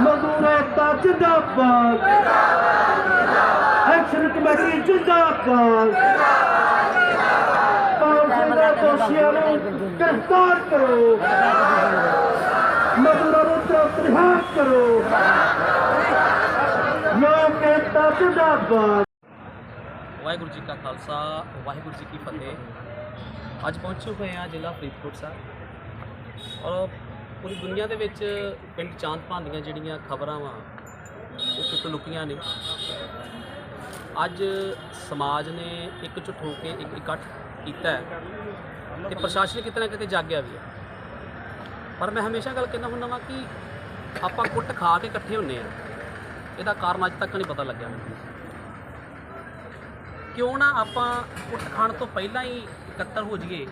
ਮਜ਼ਦੂਰ ਏਕਤਾ ਜਿੰਦਾਬਾਦ action committee ਜਿੰਦਾਬਾਦ ਕਾਉਂਸਲ ਦੇ ਦੋਸ਼ੀਆਂ ਨੂੰ ਗ੍ਰਿਫਤਾਰ ਕਰੋ ਮਜ਼ਦੂਰਾਂ ਨੂੰ ਤੁਰੰਤ ਰਿਹਾ ਕਰੋ ਲੋਕ ਏਕਤਾ ਜਿੰਦਾਬਾਦ ਵਾਹਿਗੁਰੂ ਜੀ ਕਾ ਖਾਲਸਾ ਵਾਹਿਗੁਰੂ ਜੀ ਕੀ ਫਤਿਹ ਅੱਜ ਪਹੁੰਚੇ ਹੋਏ ਹਾਂ ਜ਼ਿਲ੍ਹਾ ਫਰੀਦਕੋਟ ਸਾਹਿਬ ਔਰ ਪੂਰੀ ਦੁਨੀਆ ਦੇ ਵਿੱਚ ਪਿੰਡ ਚਾਂਦਪਾਨ ਦੀਆਂ ਜਿਹੜੀਆਂ ਖਬਰਾਂ ਵਾ, ਉਹ ਕਿਤੋਂ ਲੁਕੀਆਂ ਨੇ। ਅੱਜ ਸਮਾਜ ਨੇ ਇੱਕ ਝੁੱਟ ਹੋ ਕੇ ਇੱਕ ਇਕੱਠ ਕੀਤਾ ਹੈ ਤੇ ਪ੍ਰਸ਼ਾਸਨ ਕਿਤੇ ਨਾ ਕਿਤੇ ਜਾਗਿਆ ਵੀ ਹੈ। ਪਰ ਮੈਂ ਹਮੇਸ਼ਾ ਗੱਲ ਕਹਿੰਦਾ ਹੁੰਦਾ ਵਾਂ ਕਿ ਆਪਾਂ ਕੁੱਟ ਖਾ ਕੇ ਇਕੱਠੇ ਹੁੰਨੇ ਆ ਇਹਦਾ ਕਾਰਨ ਅੱਜ ਤੱਕ ਨਹੀਂ ਪਤਾ ਲੱਗਿਆ ਮੈਨੂੰ। ਕਿਉਂ ਨਾ ਆਪਾਂ ਕੁੱਟ ਖਾਣ ਤੋਂ ਪਹਿਲਾਂ ਹੀ ਇਕੱਤਰ ਹੋ ਜਾਈਏ,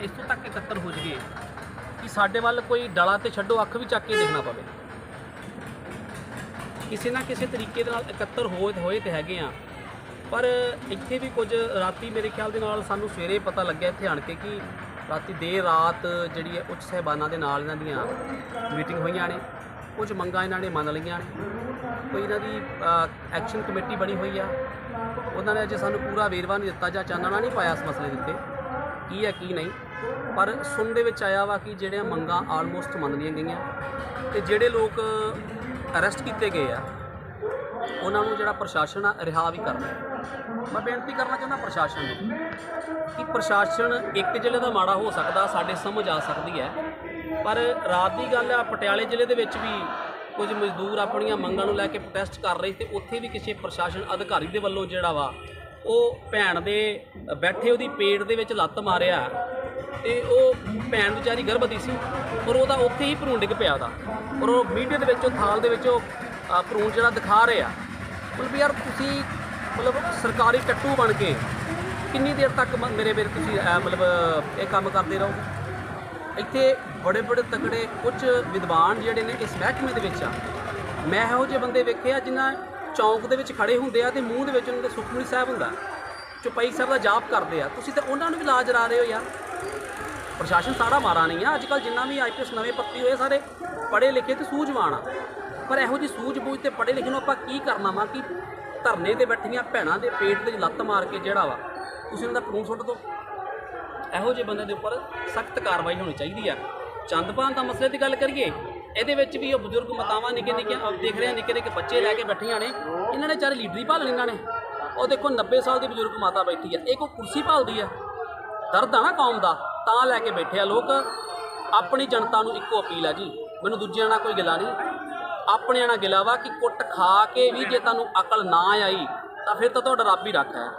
ਇਸ ਤੋਂ ਤੱਕ ਇਕੱਤਰ ਹੋ ਜਾਈਏ। ਕਿ ਸਾਡੇ ਵੱਲ ਕੋਈ ਡਲਾ ਤੇ ਛੱਡੋ, ਅੱਖ ਵੀ ਚੱਕ ਕੇ ਦੇਖਣਾ ਪਵੇ। ਕਿਸੇ ਨਾ ਕਿਸੇ ਤਰੀਕੇ ਦੇ ਨਾਲ ਇਕੱਤਰ ਹੋਏ ਹੋਏ ਤੇ ਹੈਗੇ ਆ। ਪਰ ਇੱਥੇ ਵੀ ਕੁਝ ਰਾਤੀ ਮੇਰੇ ਖਿਆਲ ਦੇ ਨਾਲ ਸਾਨੂੰ ਸਵੇਰੇ ਪਤਾ ਲੱਗਿਆ ਇੱਥੇ ਆਣ ਕੇ ਕਿ ਰਾਤੀ ਦੇਰ ਰਾਤ ਜਿਹੜੀ ਹੈ ਉੱਚ ਸਹਿਬਾਨਾਂ ਦੇ ਨਾਲ ਇਹਨਾਂ ਦੀਆਂ ਮੀਟਿੰਗ ਹੋਈਆਂ ਨੇ। ਕੁਝ ਮੰਗਾਂ ਇਹਨਾਂ ਨੇ ਮੰਨ ਲਈਆਂ ਨੇ। ਕੋਈ ਇਹਨਾਂ ਦੀ ਐਕਸ਼ਨ ਕਮੇਟੀ ਬਣੀ ਹੋਈ ਆ। ਉਹਨਾਂ ਨੇ ਅਜੇ ਸਾਨੂੰ ਪੂਰਾ ਵੇਰਵਾ ਨਹੀਂ ਦਿੱਤਾ ਜਾਂ ਚਾਨਣਾ ਨਹੀਂ ਪਾਇਆ ਇਸ ਮਸਲੇ ਦੇ ਉੱਤੇ। ਕੀ ਹੈ, ਕੀ ਨਹੀਂ। ਪਰ ਸੁਣ ਦੇ ਵਿੱਚ ਆਇਆ ਵਾ ਕਿ ਜਿਹੜੀਆਂ ਮੰਗਾਂ ਆਲਮੋਸਟ ਮੰਨ ਲਈਆਂ ਗਈਆਂ ਤੇ ਜਿਹੜੇ ਲੋਕ ਅਰੈਸਟ ਕੀਤੇ ਗਏ ਆ, ਉਹਨਾਂ ਨੂੰ ਜਿਹੜਾ ਪ੍ਰਸ਼ਾਸਨ ਆ, ਰਿਹਾ ਵੀ ਕਰਨਾ ਮੈਂ ਬੇਨਤੀ ਕਰਨਾ ਚਾਹੁੰਦਾ ਪ੍ਰਸ਼ਾਸਨ ਨੂੰ ਕਿ ਪ੍ਰਸ਼ਾਸਨ ਇੱਕ ਜ਼ਿਲ੍ਹੇ ਦਾ ਮਾੜਾ ਹੋ ਸਕਦਾ, ਸਾਡੇ ਸਮਝ ਆ ਸਕਦੀ ਹੈ। ਪਰ ਰਾਤ ਦੀ ਗੱਲ ਆ, ਪਟਿਆਲੇ ਜ਼ਿਲ੍ਹੇ ਦੇ ਵਿੱਚ ਵੀ ਕੁਝ ਮਜ਼ਦੂਰ ਆਪਣੀਆਂ ਮੰਗਾਂ ਨੂੰ ਲੈ ਕੇ ਪ੍ਰੋਟੈਸਟ ਕਰ ਰਹੇ ਸੀ ਤੇ ਉੱਥੇ ਵੀ ਕਿਸੇ ਪ੍ਰਸ਼ਾਸਨ ਅਧਿਕਾਰੀ ਦੇ ਵੱਲੋਂ ਜਿਹੜਾ ਵਾ, ਉਹ ਭੈਣ ਦੇ ਬੈਠੇ ਉਹਦੀ ਪੇਟ ਦੇ ਵਿੱਚ ਲੱਤ ਮਾਰਿਆ। ਤੇ ਉਹ ਭੈਣ ਵਿਚਾਰੀ ਗਰਭਵਤੀ ਸੀ ਔਰ ਉਹਦਾ ਉੱਥੇ ਹੀ ਭਰੂਣ ਡਿੱਗ ਪਿਆ ਉਹਦਾ। ਔਰ ਉਹ ਮੀਡੀਆ ਦੇ ਵਿੱਚ ਉਹ ਥਾਲ ਦੇ ਵਿੱਚ ਉਹ ਅ, ਭਰੂਣ ਜਿਹੜਾ ਦਿਖਾ ਰਹੇ। ਆ ਮਤਲਬ ਯਾਰ ਤੁਸੀਂ ਮਤਲਬ ਸਰਕਾਰੀ ਟੱਟੂ ਬਣ ਕੇ ਕਿੰਨੀ ਦੇਰ ਤੱਕ ਮ- ਮੇਰੇ ਵੀਰ ਤੁਸੀਂ ਅ, ਮਤਲਬ ਇਹ ਕੰਮ ਕਰਦੇ ਰਹੋਗੇ? ਇੱਥੇ ਬੜੇ ਬੜੇ ਤਕੜੇ ਕੁਝ ਵਿਦਵਾਨ ਜਿਹੜੇ ਨੇ ਇਸ ਮਹਿਕਮੇ ਦੇ ਵਿੱਚ ਆ। ਮੈਂ ਇਹੋ ਜਿਹੇ ਬੰਦੇ ਵੇਖੇ ਆ ਜਿਨ੍ਹਾਂ ਚੌਂਕ ਦੇ ਵਿੱਚ ਖੜੇ ਹੁੰਦੇ ਆ ਤੇ ਮੂੰਹ ਦੇ ਵਿੱਚ ਉਹਨਾਂ ਦੇ ਸੁਖਮਨੀ ਸਾਹਿਬ ਹੁੰਦਾ। ਚੁਪਈ ਸਾਹਿਬ ਦਾ ਜਾਪ ਕਰਦੇ ਆ। ਤੁਸੀਂ ਤਾਂ ਉਹਨਾਂ ਨੂੰ ਵੀ ਲਾਜ ਰਾ ਰਹੇ ਹੋ ਯਾਰ। ਪ੍ਰਸ਼ਾਸਨ ਸਾਰਾ ਮਾਰਾ ਨਹੀਂ ਆ। ਅੱਜ ਕੱਲ ਜਿੰਨਾ ਵੀ ਆਈਪੀਐਸ ਨਵੇਂ ਭਰਤੀ ਹੋਏ ਸਾਰੇ ਪੜ੍ਹੇ ਲਿਖੇ ਤੇ ਸੂਝਵਾਨ ਆ। ਪਰ ਇਹੋ ਜੀ ਸੂਝ-ਬੂਝ ਤੇ ਪੜ੍ਹੇ ਲਿਖੇ ਨੂੰ ਆਪਾਂ ਕੀ ਕਰਨਾ ਵਾ ਕਿ ਧਰਨੇ ਤੇ ਬੈਠੀਆਂ ਭੈਣਾਂ ਦੇ ਪੇਟ ਤੇ ਲੱਤ ਮਾਰ ਕੇ ਜਿਹੜਾ ਵਾ, ਤੁਸੀਂ ਉਹਨਾਂ ਦਾ ਕਾਨੂੰਨ ਸੁੱਟ ਦਿਓ। ਇਹੋ ਜਿਹੇ ਬੰਦੇ ਦੇ ਉੱਪਰ ਸਖਤ ਕਾਰਵਾਈ ਹੋਣੀ ਚਾਹੀਦੀ ਆ। ਚੰਦਪਾਨ ਦਾ ਮਸਲੇ ਦੀ ਗੱਲ ਕਰੀਏ, ਇਹਦੇ ਵਿੱਚ ਵੀ ਉਹ ਬਜ਼ੁਰਗ ਮਾਤਾਵਾਂ ਨਿੱਕੇ ਨਿੱਕੇ ਆਪ ਦੇਖ ਰਹੇ ਆ ਨਿੱਕੇ ਨਿੱਕੇ ਬੱਚੇ ਲੈ ਕੇ ਬੈਠੀਆਂ ਨੇ। ਇਹਨਾਂ ਨੇ ਚਾਰੇ ਲੀਡਰੀ ਭਾਲ ਇਹਨਾਂ ਨੇ। ਉਹ ਦੇਖੋ 90 ਸਾਲ ਦੀ ਬਜ਼ੁਰਗ ਮਾਤਾ ਬੈਠੀ ਆ। ਇਹ ਕੋਈ ਕੁਰਸੀ ਭਾਲਦੀ ਆ। ਦਰਦ ਆ ਨਾ ਕੌਮ ਦਾ, ਤਾਂ ਲੈ ਕੇ ਬੈਠੇ ਆ ਲੋਕ। ਆਪਣੀ ਜਨਤਾ ਨੂੰ ਇੱਕੋ ਅਪੀਲ ਆ ਜੀ, ਮੈਨੂੰ ਦੂਜਿਆਂ ਨਾਲ ਕੋਈ ਗਿਲਾ ਨਹੀਂ। ਆਪਣਿਆਂ ਨਾਲ ਗਿਲਾ ਵਾ ਕਿ ਕੁੱਟ ਖਾ ਕੇ ਵੀ ਜੇ ਤੁਹਾਨੂੰ ਅਕਲ ਨਾ ਆਈ, ਤਾਂ ਫਿਰ ਤਾਂ ਤੁਹਾਡਾ ਰੱਬ ਹੀ ਰੱਖਾ ਹੈ।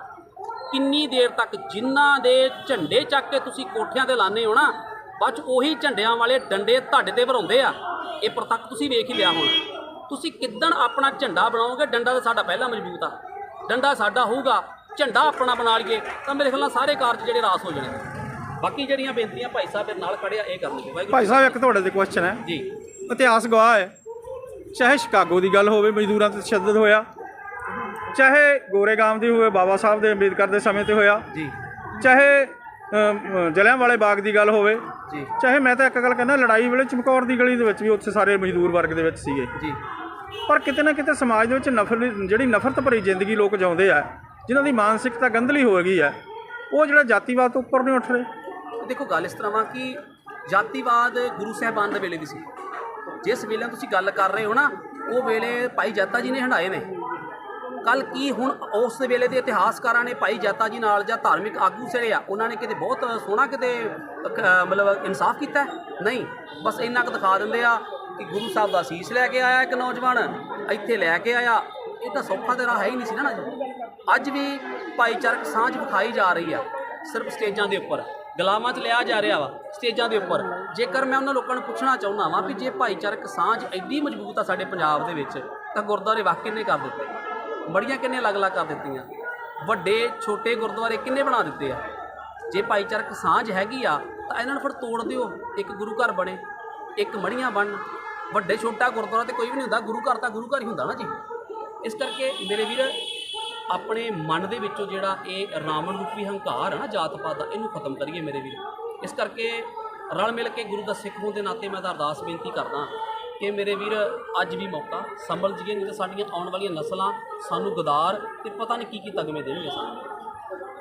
ਕਿੰਨੀ ਦੇਰ ਤੱਕ ਜਿਨ੍ਹਾਂ ਦੇ ਝੰਡੇ ਚੱਕ ਕੇ ਤੁਸੀਂ ਕੋਠਿਆਂ ਤੇ ਲਾਣੇ ਹੋ ਨਾ, ਬਾਅਦ ਉਹੀ ਝੰਡਿਆਂ ਵਾਲੇ ਡੰਡੇ ਤੁਹਾਡੇ ਤੇ ਭਰਾਉਂਦੇ ਆ। ਇਹ ਪ੍ਰਤੱਖ ਤੁਸੀਂ ਵੇਖ ਹੀ ਲਿਆ ਹੋਣਾ। ਤੁਸੀਂ ਕਿੱਦਣ ਆਪਣਾ ਝੰਡਾ ਬਣਾਓਗੇ, ਡੰਡਾ ਤਾਂ ਸਾਡਾ ਪਹਿਲਾਂ ਮਜ਼ਬੂਤ ਆ। ਡੰਡਾ ਸਾਡਾ ਹੋਊਗਾ। ਝੰਡਾ ਆਪਣਾ ਬਣਾ ਲਈਏ ਤਾਂ ਮੇਰੇ ਖਿਆਲ ਨਾਲ ਸਾਰੇ ਕਾਰਜ ਜਿਹੜੇ ਰਾਸ ਹੋ ਜਾਣੇ ਬਾਕੀ ਜਿਹੜੀਆਂ ਬੇਨਤੀਆਂ ਭਾਈ ਸਾਹਿਬ ਦੇ ਨਾਲ ਖੜੇ ਆ ਇਹ ਕਰਨਗੇ। ਵਾਹਿਗੁਰੂ ਭਾਈ ਸਾਹਿਬ ਇੱਕ ਤੁਹਾਡੇ ਤੇ ਕੁਐਸਚਨ ਹੈ। ਜੀ। ਇਤਿਹਾਸ ਗਵਾਹ ਹੈ। ਚਾਹੇ ਸ਼ਿਕਾਗੋ ਦੀ ਗੱਲ ਹੋਵੇ ਮਜ਼ਦੂਰਾਂ ਤੇ ਤਸ਼ੱਦਦ ਹੋਇਆ। ਚਾਹੇ ਗੋਰੇਗਾਮ ਦੀ ਹੋਵੇ ਬਾਬਾ ਸਾਹਿਬ ਦੇ ਅੰਬੇਦਕਰ ਦੇ ਸਮੇਂ ਤੇ ਹੋਇਆ। ਜੀ। ਚਾਹੇ ਜਲਿਆਂ ਵਾਲੇ ਬਾਗ ਦੀ ਗੱਲ ਹੋਵੇ। ਜੀ। ਚਾਹੇ ਮੈਂ ਤਾਂ ਇੱਕ ਗੱਲ ਕਹਿੰਦਾ ਲੜਾਈ ਵੇਲੇ ਚਮਕੌਰ ਦੀ ਗਲੀ ਦੇ ਵਿੱਚ ਵੀ ਉੱਥੇ ਸਾਰੇ ਮਜ਼ਦੂਰ ਵਰਗ ਦੇ ਵਿੱਚ ਸੀਗੇ। ਜੀ। ਪਰ ਕਿਤੇ ਨਾ ਕਿਤੇ ਸਮਾਜ ਦੇ ਵਿੱਚ ਨਫ਼ਰਤ ਜਿਹੜੀ ਨਫ਼ਰਤ ਭਰੀ ਜ਼ਿੰਦਗੀ ਲੋਕ ਜਿਉਂਦੇ ਆ ਜਿਨ੍ਹਾਂ ਦੀ ਮਾਨਸਿਕਤਾ ਗੰਧਲੀ ਹੋ ਗਈ ਹੈ ਉਹ ਜਿਹੜਾ ਜਾਤੀਵਾਦ ਤੋਂ ਉੱਪਰ ਨਹੀਂ ਉੱਠ ਰਹੇ। ਦੇਖੋ ਗੱਲ ਇਸ ਤਰ੍ਹਾਂ ਵਾ ਕਿ ਜਾਤੀਵਾਦ ਗੁਰੂ ਸਾਹਿਬਾਨ ਦੇ ਵੇਲੇ ਵੀ ਸੀ। ਜਿਸ ਵੇਲੇ ਤੁਸੀਂ ਗੱਲ ਕਰ ਰਹੇ ਹੋ ਨਾ ਉਹ ਵੇਲੇ ਭਾਈ ਜੱਤਾ ਜੀ ਨੇ ਹੰਡਾਏ ਨੇ। ਕੱਲ ਕੀ ਹੁਣ ਉਸ ਵੇਲੇ ਦੇ ਇਤਿਹਾਸਕਾਰਾਂ ਨੇ ਭਾਈ ਜੱਤਾ ਜੀ ਨਾਲ ਜਾਂ ਧਾਰਮਿਕ ਆਗੂ ਜਿਹੜੇ ਆ ਉਹਨਾਂ ਨੇ ਕਿਤੇ ਬਹੁਤ ਸੋਹਣਾ ਕਿਤੇ ਅਹ, ਮਤਲਬ ਇਨਸਾਫ ਕੀਤਾ? ਨਹੀਂ। ਬਸ ਇੰਨਾ ਕੁ ਦਿਖਾ ਦਿੰਦੇ ਆ ਕਿ ਗੁਰੂ ਸਾਹਿਬ ਦਾ ਸੀਸ ਲੈ ਕੇ ਆਇਆ ਇੱਕ ਨੌਜਵਾਨ ਇੱਥੇ ਲੈ ਕੇ ਆਇਆ। ਇਹ ਤਾਂ ਸੌਖਾ ਤੇ ਰਾਹ ਹੈ ਹੀ ਨਹੀਂ ਸੀ ਨਾ ਜੀ ਅੱਜ ਵੀ ਭਾਈਚਾਰਕ ਸਾਂਝ ਵਿਖਾਈ ਜਾ ਰਹੀ ਆ ਸਿਰਫ ਸਟੇਜਾਂ ਦੇ ਉੱਪਰ। ਗੁਲਾਮਾਂ 'ਚ ਲਿਆ ਜਾ ਰਿਹਾ ਵਾ ਸਟੇਜਾਂ ਦੇ ਉੱਪਰ। ਜੇਕਰ ਮੈਂ ਉਹਨਾਂ ਲੋਕਾਂ ਨੂੰ ਪੁੱਛਣਾ ਚਾਹੁੰਦਾ ਵਾਂ ਵੀ ਜੇ ਭਾਈਚਾਰਕ ਸਾਂਝ ਐਡੀ ਮਜ਼ਬੂਤ ਆ ਸਾਡੇ ਪੰਜਾਬ ਦੇ ਵਿੱਚ, ਤਾਂ ਗੁਰਦੁਆਰੇ ਵਾਹ ਕਿੰਨੇ ਕਰ ਦਿੱਤੇ? ਮੜੀਆਂ ਕਿੰਨੇ ਅਲੱਗ-ਅਲੱਗ ਕਰ ਦਿੱਤੀਆਂ? ਵੱਡੇ, ਛੋਟੇ ਗੁਰਦੁਆਰੇ ਕਿੰਨੇ ਬਣਾ ਦਿੱਤੇ ਆ? ਜੇ ਭਾਈਚਾਰਕ ਸਾਂਝ ਹੈਗੀ ਆ, ਤਾਂ ਇਹਨਾਂ ਨੂੰ ਫਿਰ ਤੋੜ ਦਿਓ। ਇੱਕ ਗੁਰੂ ਘਰ ਬਣੇ, ਇੱਕ ਮੜੀਆਂ ਬਣ। ਵੱਡੇ, ਛੋਟਾ ਗੁਰਦੁਆਰਾ ਤੇ ਕੋਈ ਵੀ ਨਹੀਂ ਹੁੰਦਾ। ਗੁਰੂ ਘਰ ਤਾਂ ਗੁਰੂ ਘਰ ਹੀ ਹੁੰਦਾ ਨਾ ਜੀ। ਇਸ ਕਰਕੇ ਮੇਰੇ ਵੀਰ ਆਪਣੇ ਮਨ ਦੇ ਵਿੱਚੋਂ ਜਿਹੜਾ ਇਹ ਰਾਵਣ ਰੂਪੀ ਹੰਕਾਰ ਹੈ ਨਾ ਜਾਤ ਪਾਤ ਦਾ ਇਹਨੂੰ ਖਤਮ ਕਰੀਏ ਮੇਰੇ ਵੀਰ। ਇਸ ਕਰਕੇ ਰਲ ਮਿਲ ਕੇ ਗੁਰੂ ਦਾ ਸਿੱਖ ਹੋਣ ਦੇ ਨਾਤੇ ਮੈਂ ਤਾਂ ਅਰਦਾਸ ਬੇਨਤੀ ਕਰਦਾ ਕਿ ਮੇਰੇ ਵੀਰ ਅੱਜ ਵੀ ਮੌਕਾ ਸੰਭਲ ਜੀਏ ਨਹੀਂ ਤਾਂ ਸਾਡੀਆਂ ਆਉਣ ਵਾਲੀਆਂ ਨਸਲਾਂ ਸਾਨੂੰ ਗਦਾਰ ਤੇ ਪਤਾ ਨਹੀਂ ਕੀ ਕੀ ਤਗਮੇ ਦੇਣਗੇ ਸਾਨੂੰ।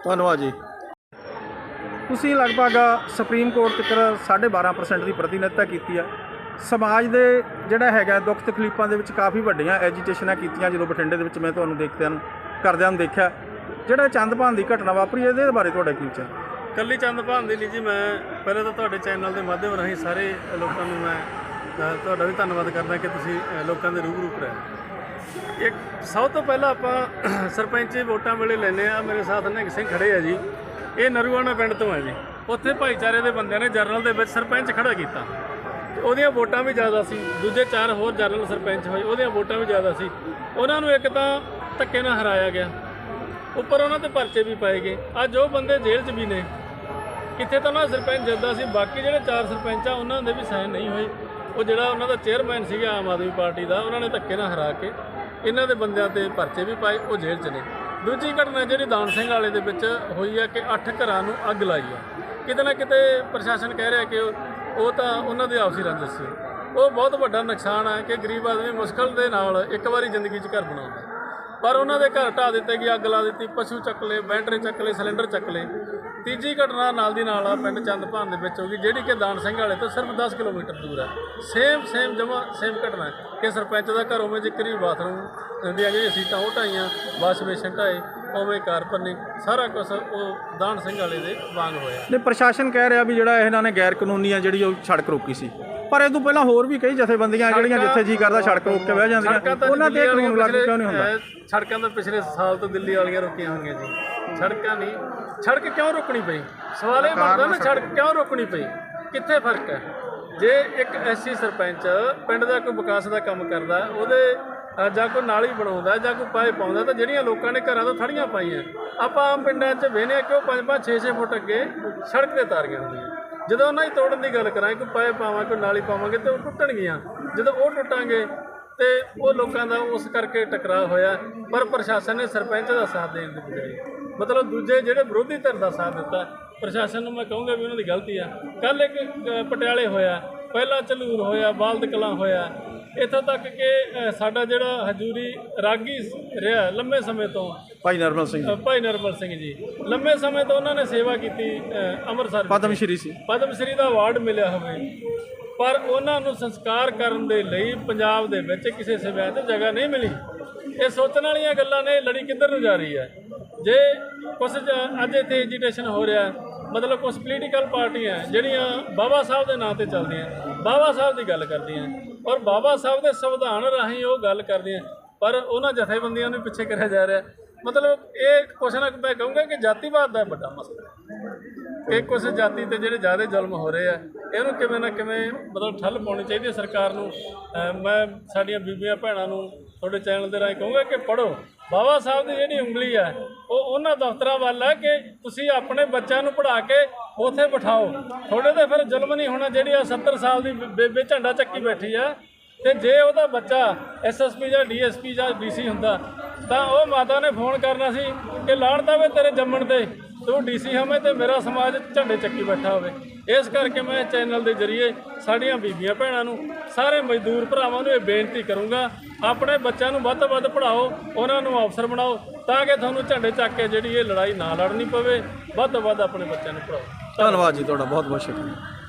ਧੰਨਵਾਦ ਜੀ। ਤੁਸੀਂ ਲਗਭਗ ਸੁਪਰੀਮ ਕੋਰਟ ਤੱਕ 12.5% ਦੀ ਪ੍ਰਤੀਨਿਧਤਾ ਕੀਤੀ ਹੈ ਸਮਾਜ ਦੇ ਜਿਹੜਾ ਹੈਗਾ ਦੁੱਖ ਤਕਲੀਫਾਂ ਦੇ ਵਿੱਚ ਕਾਫੀ ਵੱਡੀਆਂ ਐਜੀਟੇਸ਼ਨਾਂ ਕੀਤੀਆਂ ਜਦੋਂ ਬਠਿੰਡੇ ਦੇ ਵਿੱਚ ਮੈਂ ਤੁਹਾਨੂੰ ਦੇਖਦਿਆਂ ਨੂੰ ਕਰਦਿਆਂ ਨੂੰ ਦੇਖਿਆ, ਜਿਹੜਾ ਚੰਦਪਾਨ ਦੀ ਘਟਨਾ ਵਾਪਰੀ, ਇਹਦੇ ਬਾਰੇ ਤੁਹਾਡਾ ਕੀ ਵਿਚਾਰ? ਕੱਲੀ ਚੰਦ ਭਾਨ ਦੇ ਲਈ ਜੀ, ਮੈਂ ਪਹਿਲਾਂ ਤਾਂ ਤੁਹਾਡੇ ਚੈਨਲ ਦੇ ਮਾਧਿਅਮ ਰਾਹੀਂ ਸਾਰੇ ਲੋਕਾਂ ਨੂੰ ਮੈਂ ਤੁਹਾਡਾ ਵੀ ਧੰਨਵਾਦ ਕਰਦਾ ਕਿ ਤੁਸੀਂ ਲੋਕਾਂ ਦੇ ਰੂਬਰੂ ਕਰਾਇਆ ਇੱਕ, ਸਭ ਤੋਂ ਪਹਿਲਾਂ ਆਪਾਂ ਸਰਪੰਚੀ ਵੋਟਾਂ ਵੇਲੇ ਲੈਨੇ ਆ ਮੇਰੇ ਸਾਥ ਨਿਹੰਗ ਸਿੰਘ ਖੜੇ ਆ ਜੀ। ਇਹ ਨਰੂਆਣਾ ਪਿੰਡ ਤੋਂ ਹੈ ਜੀ। ਉੱਥੇ ਭਾਈਚਾਰੇ ਦੇ ਬੰਦਿਆਂ ਨੇ ਜਰਨਲ ਦੇ ਵਿੱਚ ਸਰਪੰਚ ਖੜਾ ਕੀਤਾ। ਤੇ ਉਹਦੀਆਂ ਵੋਟਾਂ ਵੀ ਜ਼ਿਆਦਾ ਸੀ। ਦੂਜੇ ਚਾਰ ਹੋਰ ਜਰਨਲ ਸਰਪੰਚ ਹੋਏ, ਉਹਦੀਆਂ ਵੋਟਾਂ ਵੀ ਜ਼ਿਆਦਾ ਸੀ। ਉਹਨਾਂ ਨੂੰ ਇੱਕ ਤਾਂ ਧੱਕੇ ਨਾਲ ਹਰਾਇਆ ਗਿਆ। ਉੱਪਰ ਉਹਨਾਂ ਤੇ ਪਰਚੇ ਵੀ ਪਾਏ ਗਏ। ਅੱਜ ਉਹ ਬੰਦੇ ਜੇਲ੍ਹ 'ਚ ਵੀ ਨੇ। ਕਿੱਥੇ ਤਾਂ ਉਹਨਾਂ ਦਾ ਸਰਪੰਚ ਜਿੱਦਾਂ ਸੀ, ਬਾਕੀ ਜਿਹੜੇ ਚਾਰ ਸਰਪੰਚ ਆ ਉਹਨਾਂ ਦੇ ਵੀ ਸਾਈਨ ਨਹੀਂ ਹੋਏ। ਉਹ ਜਿਹੜਾ ਉਹਨਾਂ ਦਾ ਚੇਅਰਮੈਨ ਸੀਗਾ ਆਮ ਆਦਮੀ ਪਾਰਟੀ ਦਾ, ਉਹਨਾਂ ਨੇ ਧੱਕੇ ਨਾਲ ਹਰਾ ਕੇ ਇਹਨਾਂ ਦੇ ਬੰਦਿਆਂ ਤੇ ਪਰਚੇ ਵੀ ਪਾਏ, ਉਹ ਜੇਲ੍ਹ 'ਚ ਨੇ। ਦੂਜੀ ਘਟਨਾ ਜਿਹੜੀ ਦਾਨ ਸਿੰਘ ਵਾਲੇ ਦੇ ਵਿੱਚ ਹੋਈ ਆ ਕਿ ਅੱਠ ਘਰਾਂ ਨੂੰ ਅੱਗ ਲਾਈ ਆ। ਕਿਤੇ ਨਾ ਕਿਤੇ ਪ੍ਰਸ਼ਾਸਨ ਕਹਿ ਰਿਹਾ ਕਿ ਉਹ ਤਾਂ ਉਹਨਾਂ ਦੇ ਆਪਸੀ ਰੰਜਿਸ਼ ਸੀ। ਉਹ ਬਹੁਤ ਵੱਡਾ ਨੁਕਸਾਨ ਹੈ ਕਿ ਗਰੀਬ ਆਦਮੀ ਮੁਸ਼ਕਲ ਦੇ ਨਾਲ ਇੱਕ ਵਾਰੀ ਜ਼ਿੰਦਗੀ 'ਚ ਘਰ ਬਣਾਉਂਦਾ। ਪਰ ਉਹਨਾਂ ਦੇ ਘਰ ਢਾਹ ਦਿੱਤੇ ਗਏ, ਅੱਗ ਲਾ ਦਿੱਤੀ, ਪਸ਼ੂ ਚੱਕ ਲਏ, ਬੈਟਰੀ ਚੱਕ ਲਏ, ਸਿਲੰਡਰ ਚੱਕ ਲਏ। ਤੀਜੀ ਘਟਨਾ ਨਾਲ ਦੀ ਨਾਲ ਆ ਪਿੰਡ ਚੰਦਪਾਨ ਦੇ ਵਿੱਚ ਹੋ ਗਈ, ਜਿਹੜੀ ਕਿ ਦਾਨ ਸਿੰਘ ਵਾਲੇ ਤੋਂ ਸਿਰਫ 10 ਕਿਲੋਮੀਟਰ ਦੂਰ ਹੈ ਸੇਮ ਸੇਮ ਜਮਾ ਸੇਮ ਘਟਨਾ ਕਿ ਸਰਪੰਚ ਦਾ ਘਰ ਉਵੇਂ ਜ਼ਿਕਰ ਹੀ ਬਾਥਰੂਮ ਦੀਆਂ ਜਿਹੜੀਆਂ ਸੀਟਾਂ, ਉਹ ਢਾਈਆਂ ਵਾਸ਼ ਬੇਸ਼ਨ ਢਾਏ, ਉਵੇਂ ਕਾਰ ਪੰਨੀ ਸਾਰਾ ਕੁਝ ਉਹ ਦਾਨ ਸਿੰਘ ਵਾਲੇ ਦੇ ਵਾਂਗ ਹੋਇਆ। ਨੇ ਪ੍ਰਸ਼ਾਸਨ ਕਹਿ ਰਿਹਾ ਵੀ ਜਿਹੜਾ ਇਹਨਾਂ ਨੇ ਗੈਰ ਕਾਨੂੰਨੀ ਆ ਜਿਹੜੀ ਉਹ ਸੜਕ ਰੋਕੀ ਸੀ। ਪਰ ਇਹ ਤੋਂ ਪਹਿਲਾਂ ਹੋਰ ਵੀ ਕਈ ਜਥੇਬੰਦੀਆਂ ਜਿਹੜੀਆਂ ਜਿੱਥੇ ਜੀ ਕਰਦਾ ਸੜਕ ਰੋਕ ਕੇ ਬਹਿ ਜਾਂਦੀਆਂ ਉਹਨਾਂ ਤੇ ਕਾਨੂੰਨ ਲਾਗੂ ਕਿਉਂ ਨਹੀਂ ਹੁੰਦਾ? ਸੜਕਾਂ ਤਾਂ ਪਿਛਲੇ ਸਾਲ ਤੋਂ ਦਿੱਲੀ ਵਾਲੀਆਂ ਰੁਕੀਆਂ ਹੋਈਆਂ ਜੀ। ਸੜਕਾਂ ਨਹੀਂ। ਸੜਕ ਕਿਉਂ ਰੁਕਣੀ ਪਈ? ਸਵਾਲ ਇਹ ਬਣਦਾ ਨਾ ਸੜਕ ਕਿਉਂ ਰੁਕਣੀ ਪਈ? ਕਿੱਥੇ ਫ਼ਰਕ ਹੈ? ਜੇ ਇੱਕ ਐਸਸੀ ਸਰਪੰਚ ਪਿੰਡ ਦਾ ਕੋਈ ਵਿਕਾਸ ਦਾ ਕੰਮ ਕਰਦਾ ਉਹਦੇ ਜਾਂ ਕੋਈ ਨਾਲੀ ਬਣਾਉਂਦਾ ਜਾਂ ਕੋਈ ਪਾਇਪ ਪਾਉਂਦਾ ਤਾਂ ਜਿਹੜੀਆਂ ਲੋਕਾਂ ਨੇ ਘਰਾਂ ਤੋਂ ਥੜੀਆਂ ਪਾਈਆਂ ਆਪਾਂ ਆਮ ਪਿੰਡਾਂ 'ਚ ਵੇਖਦੇ ਹਾਂ ਕਿ ਉਹ 5-5 6-6 ਫੁੱਟ ਅੱਗੇ ਸੜਕ ਤੇ ਤਾਰੀਆਂ ਹੁੰਦੀਆਂ। ਜਦੋਂ ਉਹਨਾਂ ਦੀ ਤੋੜਨ ਦੀ ਗੱਲ ਕਰਾਂ ਕੋਈ ਪਾਇਪ ਪਾਵਾਂ ਕੋਈ ਨਾਲੀ ਪਾਵਾਂਗੇ ਤੇ ਉਹ ਟੁੱਟਣਗੀਆਂ। ਜਦੋਂ ਉਹ ਟੁੱਟਾਂਗੇ ਤੇ ਉਹ ਲੋਕਾਂ ਦਾ ਉਸ ਕਰਕੇ ਟਕਰਾਅ ਹੋਇਆ, ਪਰ ਪ੍ਰਸ਼ਾਸਨ ਨੇ ਸਰਪੰਚ ਦਾ ਸਾਥ ਦੇਣ ਦੀ ਬਜਾਏ। ਮਤਲਬ ਦੂਜੇ ਜਿਹੜੇ ਵਿਰੋਧੀ ਧਿਰ ਦਾ ਸਾਥ ਦਿੱਤਾ, ਪ੍ਰਸ਼ਾਸਨ ਨੂੰ ਮੈਂ ਕਹੂੰਗਾ ਵੀ ਉਹਨਾਂ ਦੀ ਗਲਤੀ ਆ। ਕੱਲ ਇੱਕ ਪਟਿਆਲੇ ਹੋਇਆ, ਪਹਿਲਾ ਝਲੂਰ ਹੋਇਆ, ਬਾਲਦ ਕਲਾਂ ਹੋਇਆ ਇੱਥੋਂ ਤੱਕ ਕਿ ਸਾਡਾ ਜਿਹੜਾ ਹਜੂਰੀ ਰਾਗੀ ਰਿਹਾ ਲੰਮੇ ਸਮੇਂ ਤੋਂ। ਭਾਈ ਨਰਮਲ ਸਿੰਘ ਭਾਈ ਨਰਮਲ ਸਿੰਘ ਜੀ। ਲੰਮੇ ਸਮੇਂ ਤੋਂ ਉਹਨਾਂ ਨੇ ਸੇਵਾ ਕੀਤੀ ਅੰਮ੍ਰਿਤਸਰ। ਪਦਮ ਸ਼੍ਰੀ ਸੀ। ਪਦਮ ਸ਼੍ਰੀ ਦਾ ਅਵਾਰਡ ਮਿਲਿਆ ਹੋਵੇ। ਪਰ ਉਹਨਾਂ ਨੂੰ ਸੰਸਕਾਰ ਕਰਨ ਦੇ ਲਈ ਪੰਜਾਬ ਦੇ ਵਿੱਚ ਕਿਸੇ 'ਚ ਜਗ੍ਹਾ ਨਹੀਂ ਮਿਲੀ। ਇਹ ਸੋਚਣ ਵਾਲੀਆਂ ਗੱਲਾਂ ਨੇ ਲੜੀ ਕਿੱਧਰ ਨੂੰ ਜਾ ਰਹੀ ਹੈ? ਜੇ ਕੁਝ ਅੱਜ ਇੱਥੇ ਐਜੀਟੇਸ਼ਨ ਹੋ ਰਿਹਾ ਮਤਲਬ ਕੁਝ ਪੋਲੀਟੀਕਲ ਪਾਰਟੀਆਂ ਜਿਹੜੀਆਂ ਬਾਬਾ ਸਾਹਿਬ ਦੇ ਨਾਂ ਤੇ ਚੱਲਦੀਆਂ ਬਾਬਾ ਸਾਹਿਬ ਦੀ ਗੱਲ ਕਰਦੀਆਂ ਔਰ ਬਾਬਾ ਸਾਹਿਬ ਦੇ ਸੰਵਿਧਾਨ ਰਾਹੀਂ ਉਹ ਗੱਲ ਕਰਦੀਆਂ ਪਰ ਉਹਨਾਂ ਜਥੇਬੰਦੀਆਂ ਨੂੰ ਪਿੱਛੇ ਕਰਿਆ ਜਾ ਰਿਹਾ। ਮਤਲਬ ਇਹ ਕੁਛ ਨਾ ਮੈਂ ਕਹੂੰਗਾ ਕਿ ਜਾਤੀਵਾਦ ਦਾ ਵੱਡਾ ਮਸਲਾ ਹੈ। ਇਹ ਕੁਝ ਜਾਤੀ ਤੇ ਜਿਹੜੇ ਜ਼ਿਆਦਾ ਜ਼ੁਲਮ ਹੋ ਰਹੇ ਆ, ਇਹਨੂੰ ਕਿਵੇਂ ਨਾ ਕਿਵੇਂ ਮਤਲਬ ਠੱਲ ਪਾਉਣੀ ਚਾਹੀਦੀ ਹੈ ਸਰਕਾਰ ਨੂੰ। ਮੈਂ ਸਾਡੀਆਂ ਬੀਬੀਆਂ ਭੈਣਾਂ ਨੂੰ ਤੁਹਾਡੇ ਚੈਨਲ ਦੇ ਰਾਹੀਂ ਕਹੂੰਗਾ ਕਿ ਪੜੋ ਬਾਬਾ ਸਾਹਿਬ ਦੀ ਜਿਹੜੀ ਉਂਗਲੀ ਹੈ, ਉਹ ਉਹਨਾਂ ਦਫ਼ਤਰਾਂ ਵੱਲ ਹੈ ਕਿ ਤੁਸੀਂ ਆਪਣੇ ਬੱਚਿਆਂ ਨੂੰ ਪੜ੍ਹਾ ਕੇ ਉੱਥੇ ਬਿਠਾਓ। ਤੁਹਾਡੇ ਤੇ ਫਿਰ ਜ਼ੁਲਮ ਨਹੀਂ ਹੋਣਾ, ਜਿਹੜੀ ਆ 70 ਸਾਲ ਦੀ ਬੇਬੇ ਝੰਡਾ ਚੱਕੀ ਬੈਠੀ ਆ, ਤੇ ਜੇ ਉਹਦਾ ਬੱਚਾ ਐਸਐਸਪੀ ਜਾਂ ਡੀਐਸਪੀ ਜਾਂ ਡੀਸੀ ਹੁੰਦਾ, ਤਾਂ ਉਹ ਮਾਤਾ ਨੇ ਫੋਨ ਕਰਨਾ ਸੀ ਕਿ ਲਾਣਦਾ ਵੇ ਤੇਰੇ ਜੰਮਣ ਤੇ। ਤੂੰ ਡੀਸੀ ਹੋਵੇਂ ਤੇ ਮੇਰਾ ਸਮਾਜ ਝੰਡੇ ਚੱਕੀ ਬੈਠਾ ਹੋਵੇ। ਇਸ ਕਰਕੇ ਮੈਂ ਚੈਨਲ ਦੇ ਜ਼ਰੀਏ ਸਾਡੀਆਂ ਬੀਬੀਆਂ ਭੈਣਾਂ ਨੂੰ, ਸਾਰੇ ਮਜ਼ਦੂਰ ਭਰਾਵਾਂ ਨੂੰ ਇਹ ਬੇਨਤੀ ਕਰੂੰਗਾ, ਆਪਣੇ ਬੱਚਿਆਂ ਨੂੰ ਵੱਧ ਤੋਂ ਵੱਧ ਪੜ੍ਹਾਓ, ਉਹਨਾਂ ਨੂੰ ਅਫਸਰ ਬਣਾਓ, ਤਾਂ ਕਿ ਤੁਹਾਨੂੰ ਝੰਡੇ ਚੱਕ ਕੇ ਜਿਹੜੀ ਇਹ ਲੜਾਈ ਨਾ ਲੜਨੀ ਪਵੇ, ਵੱਧ ਤੋਂ ਵੱਧ ਆਪਣੇ ਬੱਚਿਆਂ ਨੂੰ ਪੜ੍ਹਾਓ। ਧੰਨਵਾਦ ਜੀ ਤੁਹਾਡਾ, ਬਹੁਤ ਬਹੁਤ ਸ਼ੁਕਰੀਆ।